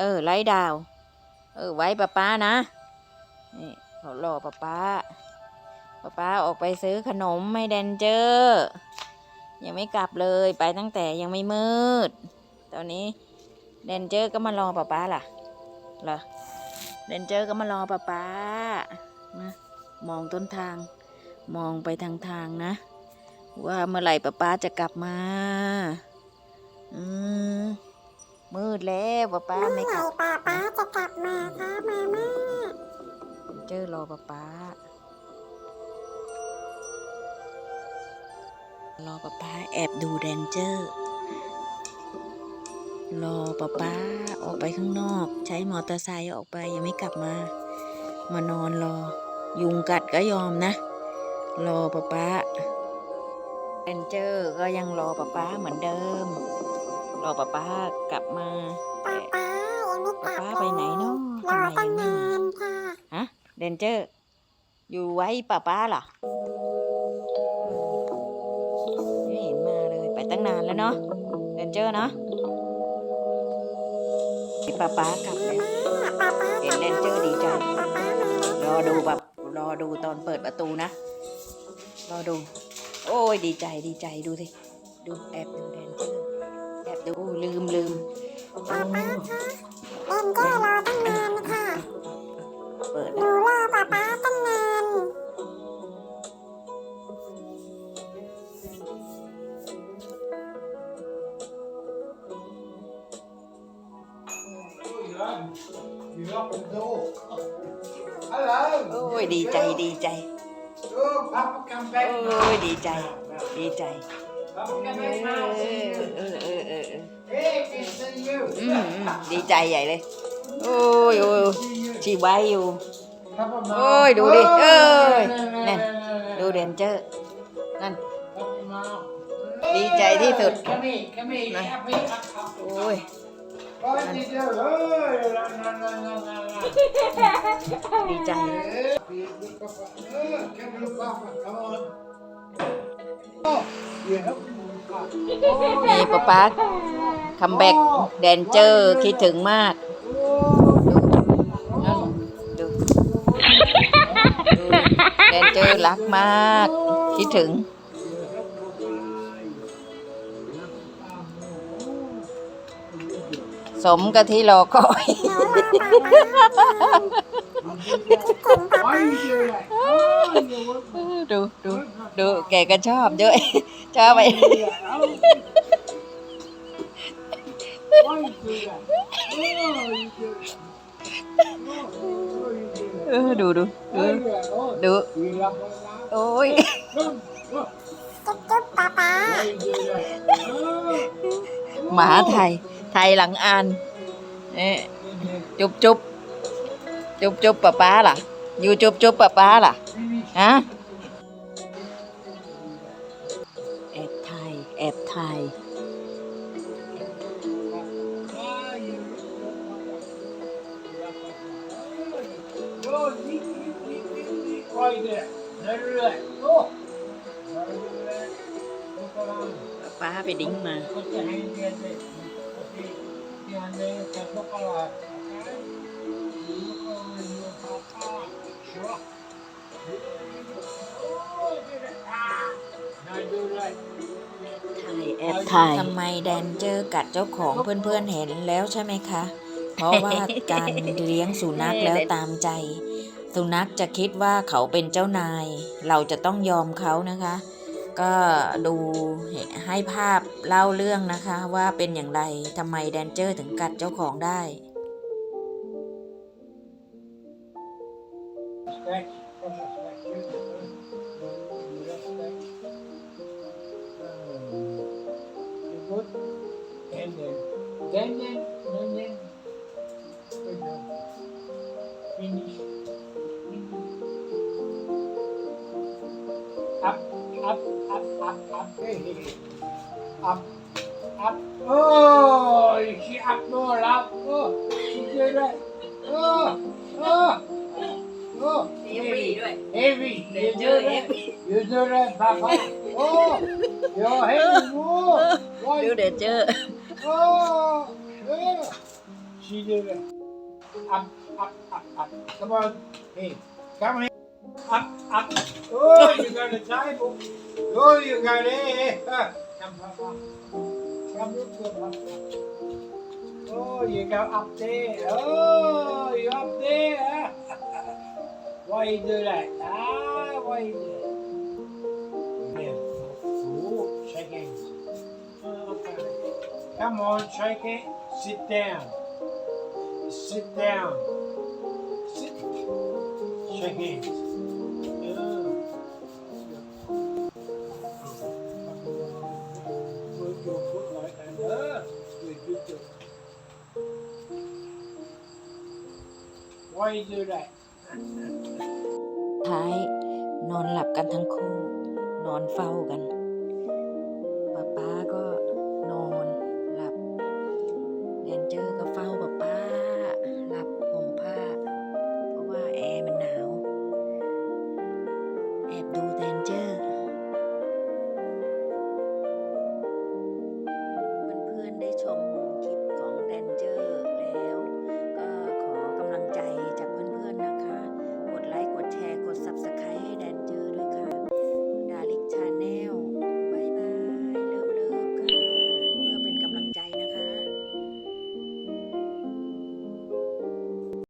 เออไล่ดาว เออ ไว้ป้าป้านะ นี่เขารอป้าป้าป้าป้าออกไปซื้อขนมให้แดนเจอร์ยังไม่กลับเลยไปตั้งแต่ยังไม่มืด ตอนนี้แดนเจอร์ก็มารอป้าป้าล่ะเหรอแดนเจอร์ก็มารอป้าป้ามามองต้นทาง มองไปทางทางนะ ว่าเมื่อไหร่ป้าป้าจะกลับมา อืม มืดแล้วป้าป้าไม่กลับป้าป้าจะกลับมาคะมาม่าเจอรอป้าป้ารอป้าป้าแอบดูแดนเจอร์รอป้าป้าออกไปข้างนอก ใช้มอเตอร์ไซค์ออกไปยังไม่กลับมา มานอนรอ ยุงกัดก็ยอมนะ รอป้าป้าแดนเจอร์ก็ยังรอป้าป้าเหมือนเดิม รอป้าป้ากลับมาป้าป้ายังไม่กป้าลับป้าเลยไปไหนเนาะรอทำไมตั้ยังงไม่นามานค่ะฮะเดนเจอร์ อยู่ไว้ป้าป้าเหรอไม่เห็นมาเลยไปตั้งนานแล้วเนาะเดนเจอร์เนาะป้าป้ากลับแล้วป้าป้าเห็นเดนเจอร์ดีใจป้าป้ามาแล้วรอดูแบบรอดูตอนเปิดประตูนะ รอดู โอ้ยดีใจดีใจดูสิ ดูแอบดูเดนเจอร์แอบ ดูลืมลืมโอ้ป้าป้าคะเล่นก็รอตั้งนานค่ะเปิดหแล้วนูรอป้าป้าตั้งนาน You up and door. Hello. โอ้ยดีใจดีใจ Oh, Papa come โอ้ back ยดีใจ ดีใจ Papa come เอ back now. อ See เอ you. อเออ อืมอืมดีใจใหญ่เลย โอ้ยโอ้ย See you. ชีไว้อยู่ Papa, Mom. โอ้ยดูดิเอ้ย no, no, นั่น no, no, no. ดูเดนเจอร์ นั่น Papa, Mom. ดีใจที่สุด Come here, come here. Này. Up here, up, up. โอ้ย What did you do? Oh, no, no, no, no, no, no. ดีใจ Hey, look, Papa. Oh, come look, Papa. Come on. Oh, you help me look up. นี่ป๊าป๊า คัมแบ็กแดนเจอร์คิดถึงมากนั่นดูดูแดนเจอร์รักมาก คิดถึง สมกับที่รอคอยดูดูดูดูแกก็ชอบด้วยชอบไป เออดูดูดู Why you do that? Oh, ดู you love her now? โอ้ย Come, come. จุ๊บจุ๊บป้าป้า Why you do that? Oh. หมาไทย ไทยหลังอ่านเอ๊ะจุบจุบจุบจุบป้าป้าล่ะ อยู่จุบจุบป้าป้าล่ะ Finish. ฮะแอบไทยแอบไทย do that. Ah. Now do that. ถ่ายแอบถ่าย ทำไมแดนเจอร์กัดเจ้าของเพื่อนๆเห็นแล้วใช่ไหมคะ เพราะว่าการเลี้ยงสุนัขแล้วตามใจ สุนัขจะคิดว่าเขาเป็นเจ้านาย เราจะต้องยอมเขานะคะ ก็ดูให้ภาพเล่าเรื่องนะคะว่าเป็นอย่างไรทำไมแดนเจอร์ถึงกัดเจ้าของได้ Scratch. Up, up, up, up. Hey, hey, hey. Up, up. Oh, she up more, up. Oh, she did it. Oh, oh, oh. Heavy. Heavy. You do that. You do that, Papa. Oh, you're heavy. Oh, why ดูเดนเจอร์ Oh, yeah. she do that. Up, up, up, up. Come on. Hey, come here. Up, up. Oh, you got a table. Oh, you got it. Come, Papa. Come, look Papa. Oh, you go up there. Oh, you up there. Why you do that? Ah, why you do that? Come on, shake it. Sit down. Sit down. Sit. Shake. Why you do that? ท้ายนอนหลับกันทั้งคู่ นอนเฝ้ากัน